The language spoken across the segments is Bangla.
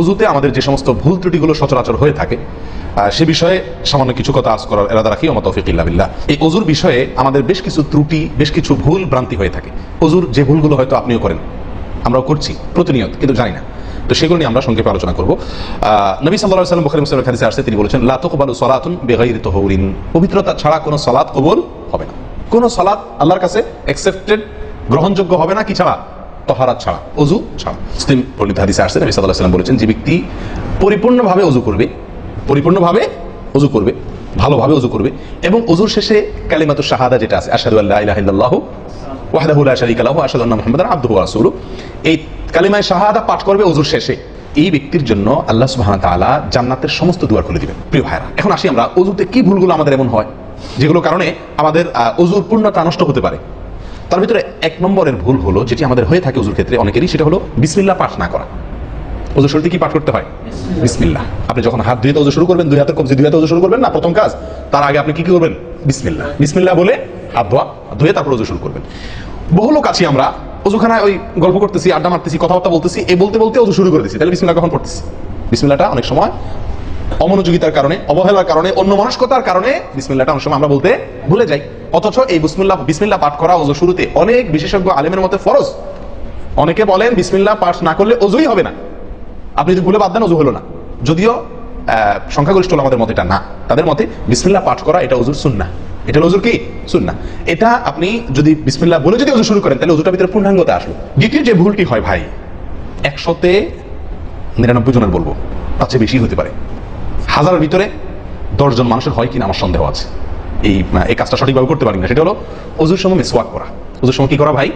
অজুতে আমাদের যে সমস্ত ভুল ত্রুটিগুলো সচরাচর হয়ে থাকে সে বিষয়ে সামান্য কিছু কথা আজ করার এরাদা রাখি আমার তৌফিক এই অজুর বিষয়ে আমাদের বেশ কিছু ত্রুটি, বেশ কিছু ভুল ভ্রান্তি হয়ে থাকে। অজুর যে ভুলগুলো হয়তো আপনিও করেন, আমরাও করছি, প্রতিনিয়ত, কিন্তু জানি না। তো সেগুলো নিয়ে আমরা সংক্ষেপে আলোচনা করব। নবী সাল্লাহ সাল্লাম বখারি মুসলিমের হাদিসে আসছে, তিনি বলেছেন, লা তুকবালু সলাতুন বেগাইরি তহরিন। পবিত্রতা ছাড়া কোনো সলাৎ কবুল হবে না। কোনো সলাৎ আল্লাহর কাছে অ্যাকসেপ্টেড গ্রহণযোগ্য হবে না, কি ছাড়া? তহারাত ছাড়া অজু ছাড়া। মুসলিম পণ্ডিত হাদিসে আসছে, নবী সাল্লাম বলেছেন, যে ব্যক্তি পরিপূর্ণভাবে অজু করবে, পরিপূর্ণভাবে অজু করবে, ভালোভাবে অজু করবে এবং অজুর শেষে কালিমাতু শাহাদা যেটা আছে, আশহাদু আল্লা ইলাহা ইল্লাল্লাহু ওয়াহদাহু লা শারীকা লাহু আশহাদু আন্না মুহাম্মাদান আবদুহু এই শাহাদা পাঠ করবে অজুর শেষে। এই ব্যক্তির জন্য আল্লাহ জান্নাতের সমস্ত দুয়ার খুলে প্রিয় এখন আসি আমরা অজুতে কি ভুলগুলো আমাদের এমন হয় যেগুলো কারণে আমাদের অজুর পূর্ণতা নষ্ট হতে পারে। তার ভিতরে এক নম্বরের ভুল হলো যেটি আমাদের হয়ে থাকে অজুর ক্ষেত্রে অনেকেরই সেটা হলো বিসমিল্লা পাঠ না করা। অজু শুরুতে কি পাঠ করতে হয়? বিসমিল্লাহ। আপনি যখন হাত ধুয়ে অজু শুরু করবেন দুই হাতের কবজি দুই হাতে অজু শুরু করবেন না প্রথম কাজ তার আগে আপনি কি কি করবেন? বিসমিল্লা বিসমিল্লা বলে হাত ধোয়া ধুয়ে তারপর অজু শুরু করবেন। বহু লোক আছি আমরা অজুখানায় ওই গল্প করতেছি আড্ডা মারতেছি কথাবার্তা বলতেছি এই বলতে বলতে অজু শুরু করে দিচ্ছি তাহলে বিসমিল্লাহ কখন পড়তেছি? বিসমিল্লাটা অনেক সময় অমনোযোগিতার কারণে অবহেলার কারণে অন্য মনস্কতার কারণে বিসমিল্লাহটা অনেক সময় আমরা বলতে ভুলে যাই। অথচ এই বিসমিল্লাহ বিসমিল্লাহ পাঠ করা অজু শুরুতে অনেক বিশেষজ্ঞ আলেমের মতে ফরজ। অনেকে বলেন বিসমিল্লাহ পাঠ না করলে অজুই হবে না। আপনি যদি ভুলে বাদ দেন, অজু হলো না। যদিও সংখ্যাগরিষ্ঠ আমাদের মতে এটা না। তাদের মতে বিসমিল্লাহ পাঠ করা এটা অজুর সুন্না এটা অজুর কি? এটা আপনি যদি বিসমিল্লাহ বলে যদি অজু শুরু করেন, তাহলে ভিতরে পূর্ণাঙ্গতা আসলো। দ্বিতীয় যে ভুলটি হয় ভাই, একশোতে নিরানব্বই জনের বলব, তার চেয়ে বেশি হতে পারে। হাজারের ভিতরে দশজন মানুষের হয় কিনা আমার সন্দেহ আছে। এই এই কাজটা সঠিকভাবে করতে পারি না। সেটা হলো অজুর সময় মিসওয়াক করা। অজুর সময় কি করা ভাই?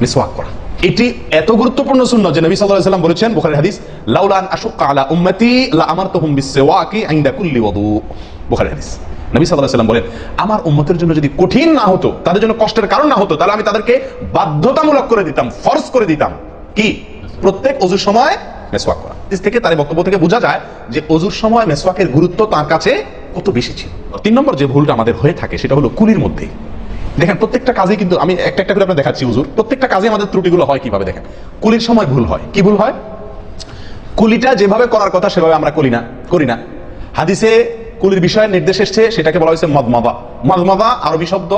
মিসওয়াক করা। এটি এত গুরুত্বপূর্ণ শূন্য যে নবী আলাইহি সাল্লাম বলেছেন, বুখারীর হাদিস লাউলান আলা উম্মতি লা আমারতুহুম বিসওয়াকি ইনদা কুল্লি বুখারীর হাদিস। নবী আলাইহি সাল্লাম বলেন, আমার উম্মতের জন্য যদি কঠিন না হতো, তাদের জন্য কষ্টের কারণ না হতো, তাহলে আমি তাদেরকে বাধ্যতামূলক করে দিতাম, ফরজ করে দিতাম। কি? প্রত্যেক অজুর সময় মেসওয়াক করা। থেকে, তার বক্তব্য থেকে বোঝা যায় যে অজুর সময় মেসওয়াকের গুরুত্ব তার কাছে কত বেশি ছিল? তিন নম্বর যে ভুলটা আমাদের হয়ে থাকে, সেটা হলো কুলির মধ্যে দেখেন, প্রত্যেকটা কাজে কিন্তু আমি একটা একটা করে আপনার দেখাচ্ছি, হুজুর। প্রত্যেকটা কাজে আমাদের ত্রুটিগুলো হয় কীভাবে, দেখেন। কুলির সময় ভুল হয়। কি ভুল হয়? কুলিটা যেভাবে করার কথা, সেভাবে আমরা করি না করি না। হাদিসে কুলির বিষয়ে নির্দেশ এসছে, সেটাকে বলা হয়েছে মদমাদা। মদমাদা, আরবি শব্দ,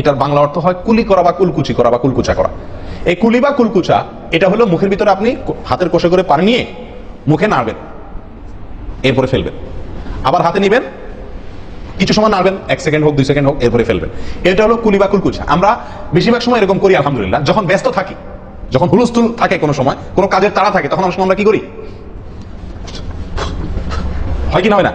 এটার বাংলা অর্থ হয় কুলি করা বা কুলকুচি করা বা কুলকুচা করা। এই কুলি বা কুলকুচা, এটা হলো মুখের ভিতরে আপনি হাতের কোষে করে পানি নিয়ে মুখে নাড়বেন, এরপরে ফেলবেন। আবার হাতে নিবেন কিছু সময় নাড়বেন, এক সেকেন্ড হোক, দুই সেকেন্ড হোক, এরপরে ফেলবেন। এটা হলো কুলি বা কুলকুচা আমরা বেশিরভাগ সময় এরকম করি, আলহামদুলিল্লাহ। যখন ব্যস্ত থাকি, যখন হুলস্থুল থাকে কোনো সময়, কোনো কাজের তাড়া থাকে, তখন অনেক আমরা কি করি? হয় কি না হয় না?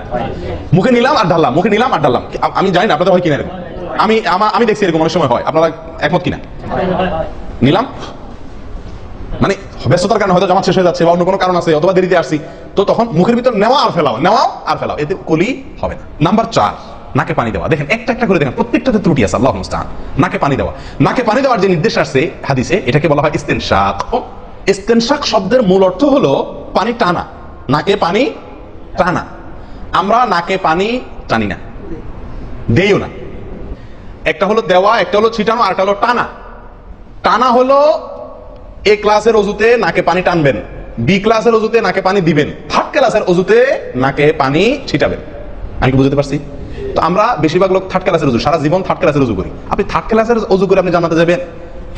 মুখে নিলাম আর ঢাললাম, মুখে নিলাম আর ঢাললাম। আমি জানি না, আপনাদের হয় কিনা এরকম? আমি, আমা- দেখছি এরকম অনেক সময় হয়। আপনারা একমত কিনা? নিলাম? মানে ব্যস্ততার কারণে হয়তো জামাত শেষ হয়ে যাচ্ছে বা অন্য কোনো কারণ আছে, অথবা দেরিতে আসছি। তো তখন মুখের ভিতর নেওয়া আর ফেলাও, নেওয়াও আর ফেলাও। এতে কলি হবে না। নাম্বার চার। নাকে পানি দেওয়া। দেখেন, একটা একটা করে দেখেন, প্রত্যেকটাতে ত্রুটি আছে, আল্লাহ মুস্তাহান। নাকে পানি দেওয়া। নাকে পানি দেওয়ার যে নির্দেশ আসছে হাদিসে, এটাকে বলা হয় ইস্তেনশাক। ইস্তেনশাক শব্দের মূল অর্থ হলো পানি টানা। নাকে পানি টানা। আমরা নাকে পানি টানি না। দেইও না। একটা হলো দেওয়া, একটা হলো ছিটানো, আর একটা হলো টানা। টানা হলো এ ক্লাসের অজুতে নাকে পানি টানবেন, বি ক্লাসের অজুতে নাকে পানি দিবেন, থার্ড ক্লাসের অজুতে নাকে পানি ছিটাবেন। আমি কি বুঝতে পারছি? তো আমরা বেশিরভাগ লোক থার্ড ক্লাসের অজু সারা জীবন থার্ড ক্লাসের অজু করি। আপনি থার্ড ক্লাসের অজু করে আপনি জানাতে যাবেন।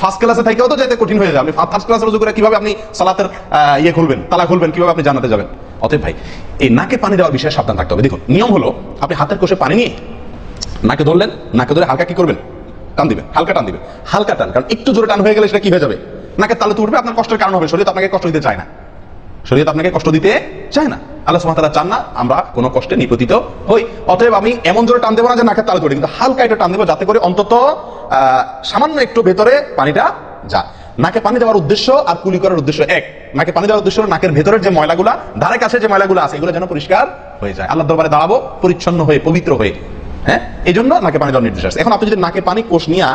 ফার্স্ট ক্লাসে থেকেও তো যেতে কঠিন হয়ে যাবে। আপনি ফার্স্ট ক্লাসের অজু করে কীভাবে আপনি সালাতের ইয়ে খুলবেন, তালা খুলবেন, কীভাবে আপনি জানাতে যাবেন? অতএব ভাই, এই নাকে পানি দেওয়ার বিষয়ে সাবধান থাকতে হবে। দেখুন, নিয়ম হলো, আপনি হাতের কোষে পানি নিয়ে নাকে ধরলেন, নাকে ধরে হালকা কি করবেন? টান দিবেন, হালকা টান দিবেন। হালকা টান, কারণ একটু জোরে টান হয়ে গেলে সেটা কি হয়ে যাবে? নাকে তালে তো উঠবে, আপনার কষ্টের কারণ হবে, শরীর আপনাকে কষ্ট দিতে চায় না। শরীর আপনাকে কষ্ট দিতে চায় না। আল্লাহ তাআলা চান না আমরা কোনো কষ্টে নিপতিত হই। অতএব আমি এমন জোরে টান দেবো না যে নাকের তালে ধরে কিন্তু হালকা একটু টান দেবো যাতে করে অন্তত সামান্য একটু ভেতরে পানিটা যায়। নাকে পানি দেওয়ার উদ্দেশ্য আর কুলি করার উদ্দেশ্য এক। নাকে পানি দেওয়ার উদ্দেশ্য নাকের ভেতরের যে ময়লাগুলা, ধারে কাছে যে ময়লাগুলো আছে, এগুলো যেন পরিষ্কার হয়ে যায়। আল্লাহ দরবারে দাঁড়াবো, পরিচ্ছন্ন হয়ে, পবিত্র হয়ে। হ্যাঁ? এই জন্য নাকে পানি দেওয়ার নির্দেশ আছে। এখন আপনি যদি নাকে পানি কোষ নিয়ে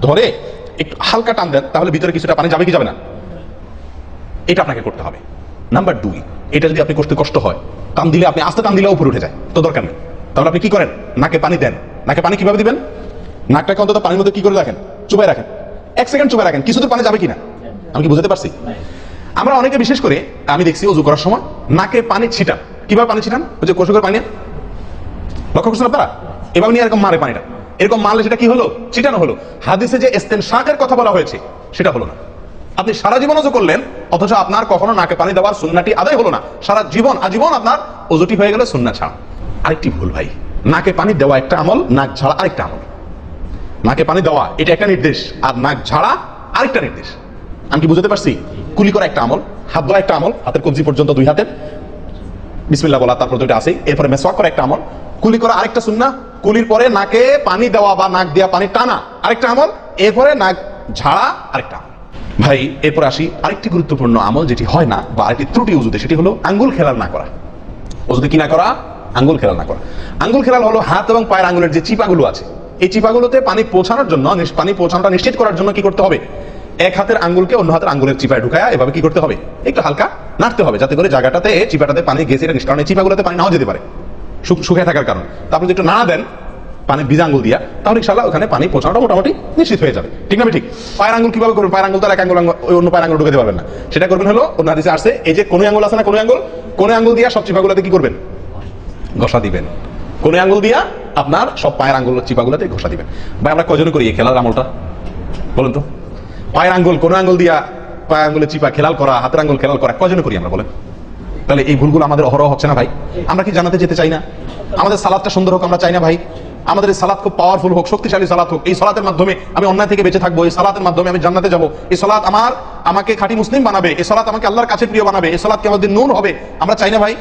ধরে একটু হালকা টান দেন, তাহলে ভিতরে কিছুটা পানি যাবে কি যাবে না? এটা আপনাকে করতে হবে। নাম্বার দুই, এটা যদি আপনি করতে কষ্ট হয় টান দিলে আপনি আস্তে টান দিলে উপরে উঠে যায়, তো দরকার নেই। তাহলে আপনি কি করেন? নাকে পানি দেন। নাকে পানি কীভাবে দিবেন? নাকটাকে অন্তত পানির মধ্যে কি করে রাখেন? চুপাই রাখেন। এক সেকেন্ড চুপাই রাখেন। কিছু তো পানি যাবে কিনা? আমি কি বুঝতে পারছি? আমরা অনেকে বিশেষ করে, আমি দেখছি অজু করার সময় নাকে পানি ছিটান। কীভাবে পানি ছিটান? ওই যে কোষকের পানি লক্ষ্য করছেন আপনারা? এভাবে নিয়ে এরকম মারে পানিটা। এরকম মারলে সেটা কি হলো? ছিটানো হলো। হাদিসে যে এস্তেন শাকের কথা বলা হয়েছে, সেটা হলো না। আপনি সারা জীবন করলেন অথচ আপনার কখনো নাকে পানি দেওয়ার সুন্নাটি আদায় হলো না। সারা জীবন, আজীবন আপনার অজুটি হয়ে গেল সুন্না ছাড়া আরেকটি ভুল ভাই, নাকে পানি দেওয়া একটা আমল, নাক ঝাড়া আরেকটা আমল। নাকে পানি দেওয়া, এটা একটা নির্দেশ, আর নাক ঝাড়া আরেকটা নির্দেশ। আমি কি বুঝতে পারছি? কুলি করা একটা আমল, হাত ধোয়া একটা আমল, হাতের কবজি পর্যন্ত দুই হাতের। বিসমিল্লাহ বলা, তারপর দুইটা আছে এরপরে মেসওয়াক করা একটা আমল, কুলি করা আরেকটা সুন্না, কুলির পরে নাকে পানি দেওয়া বা নাক দেওয়া পানি টানা আরেকটা আমল, এরপরে নাক ঝাড়া আরেকটা আমল। ভাই, এরপর আসি আরেকটি গুরুত্বপূর্ণ আমল যেটি হয় না, বা আরেকটি ত্রুটি উজুতে, সেটি হলো আঙ্গুল খেলার না করা। ওজুতে কি না করা? আঙ্গুল খেলাল না করা। আঙ্গুল খেলাল হলো হাত এবং পায়ের আঙ্গুলের যে চিপাগুলো আছে, এই চিপাগুলোতে পানি পৌঁছানোর জন্য পানি পৌঁছানোটা নিশ্চিত করার জন্য কি করতে হবে? এক হাতের আঙ্গুলকে অন্য হাতের আঙ্গুলের চিপায় ঢুকায় এভাবে কি করতে হবে? একটু হালকা নাড়তে হবে, যাতে করে জায়গাটাতে, চিপাটাতে পানি গেছে, এটা কারণ এই চিপাগুলোতে পানি নাও যেতে পারে। শুকিয়ে থাকার কারণ। তারপর একটু না দেন পানি ভিজা আঙ্গুল দিয়া, তাহলে ইনশাল্লাহ ওখানে পানি পৌঁছানোটা মোটামুটি নিশ্চিত হয়ে যাবে। ঠিক না ঠিক? পায়ের আঙ্গুল কীভাবে করবেন? পায়ের আঙ্গুল তো এক আঙ্গুল ওই অন্য পায়ের আঙ্গুল ঢুকাতে পারবেন না। সেটা করবেন হলো, অন্য আসছে, এই যে কোনো আঙ্গুল আছে না কোনো আঙ্গুল? কোনো আঙ্গুল দিয়া সব চিপাগুলোতে কি করবেন? ঘষা দিবেন। কোন আঙ্গুল দিয়া আপনার সব পায়ের আঙ্গুল চিপাগুলোতে ঘষা দিবেন। ভাই, আমরা কজনে করি এই খেলার আমলটা? বলুন তো। পায়ের আঙ্গুল, কোন আঙ্গুল দিয়া পায়ের আঙ্গুলে চিপা খেলাল করা, হাতের আঙ্গুল খেলাল করা কজনে করি আমরা বলেন? তাহলে এই ভুলগুলো আমাদের অহরহ হচ্ছে না ভাই? আমরা কি জানাতে যেতে চাই না? আমাদের সালাদটা সুন্দর হোক, আমরা চাই না ভাই? আমাদের এই সালাদ খুব পাওয়ারফুল হোক, শক্তিশালী সালাদ হোক, এই সালাতের মাধ্যমে আমি অন্যায় থেকে বেঁচে থাকব, এই সালাতের মাধ্যমে আমি জান্নাতে যাব। এই সালাত আমার, আমাকে খাঁটি মুসলিম বানাবে, এই সালাত আমাকে আল্লাহর কাছে প্রিয় বানাবে, এই সালাতকে আমাদের নূর হবে, আমরা চাই না ভাই?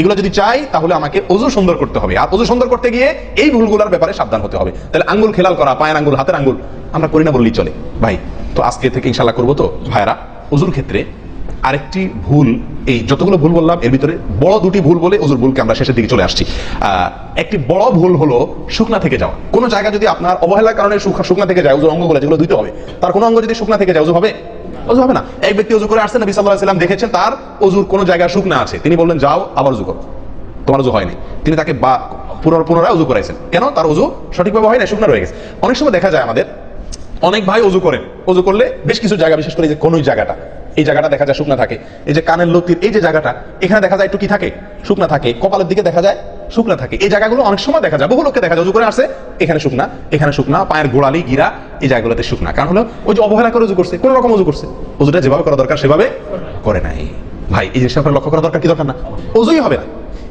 এগুলো যদি চাই, তাহলে আমাকে অজু সুন্দর করতে হবে। আর অজু সুন্দর করতে গিয়ে এই ভুলগুলোর ব্যাপারে সাবধান হতে হবে। তাহলে আঙ্গুল খেলাল করা, পায়ের আঙ্গুল, হাতের আঙ্গুল, আমরা করি না বললেই চলে। ভাই, তো আজকে থেকে ইনশাল্লাহ করব তো? ভাইরা, অজুর ক্ষেত্রে আরেকটি ভুল, এই যতগুলো ভুল বললাম, এর ভিতরে বড় দুটি ভুল বলে অজুর ভুলকে আমরা শেষের দিকে চলে আসছি। একটি বড় ভুল হলো শুকনা থেকে যাওয়া। কোনো জায়গা যদি আপনার অবহেলার কারণে শুকনা থেকে যায়, অজুর অঙ্গগুলো যেগুলো দিতে হবে, তার কোনো অঙ্গ যদি শুকনা থেকে যায়, অজু হবে? অজু হবে না। এক ব্যক্তি অজু করে আসছেন সাল্লাল্লাহু আলাইহি সাল্লাম দেখেছেন তার অজুর কোনো জায়গা শুকনা আছে। তিনি বললেন, যাও, আবার অজু করো। তোমার অজু হয়নি। তিনি তাকে বা পুনর পুনরায় অজু করাইছেন। কেন? তার অজু সঠিকভাবে হয় না শুকনা রয়ে গেছে। অনেক সময় দেখা যায় আমাদের, অনেক ভাই অজু করেন। অজু করলে বেশ কিছু জায়গা, বিশেষ করে যে কোন জায়গাটা এই জায়গাটা দেখা যায় শুকনা থাকে। এই যে কানের লতির এই যে জায়গাটা, এখানে দেখা যায় একটু কি থাকে? শুকনা থাকে। কপালের দিকে দেখা যায় শুকনা থাকে। এই জায়গাগুলো অনেক সময় দেখা যায়। বহু লোককে দেখা যায় অজু করে আসছে এখানে শুকনা এখানে শুকনা, পায়ের গোড়ালি, গিরা, এই জায়গাগুলোতে শুকনা। কারণ হলো, ওই যে অবহেলা করে অজু করছে, কোন রকম অজু করছে। অজুটা যেভাবে করা দরকার, সেভাবে করে নাই। ভাই, এই জিনিসটা আপনার লক্ষ্য করা দরকার কি দরকার না? অজুই হবে না।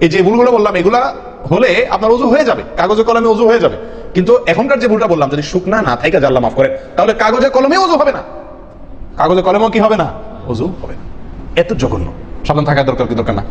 এই যে ভুলগুলো বললাম, এগুলা হলে আপনার অজু হয়ে যাবে। কাগজে কলমে অজু হয়ে যাবে। কিন্তু এখনকার যে ভুলটা বললাম, যদি শুকনা না থাকে জাল্লা মাফ করে তাহলে কাগজে কলমে অজু হবে না। কাগজে কলমেও কি হবে না? অজু হবে না। এত জঘন্য। সাবধান থাকার দরকার কি দরকার না?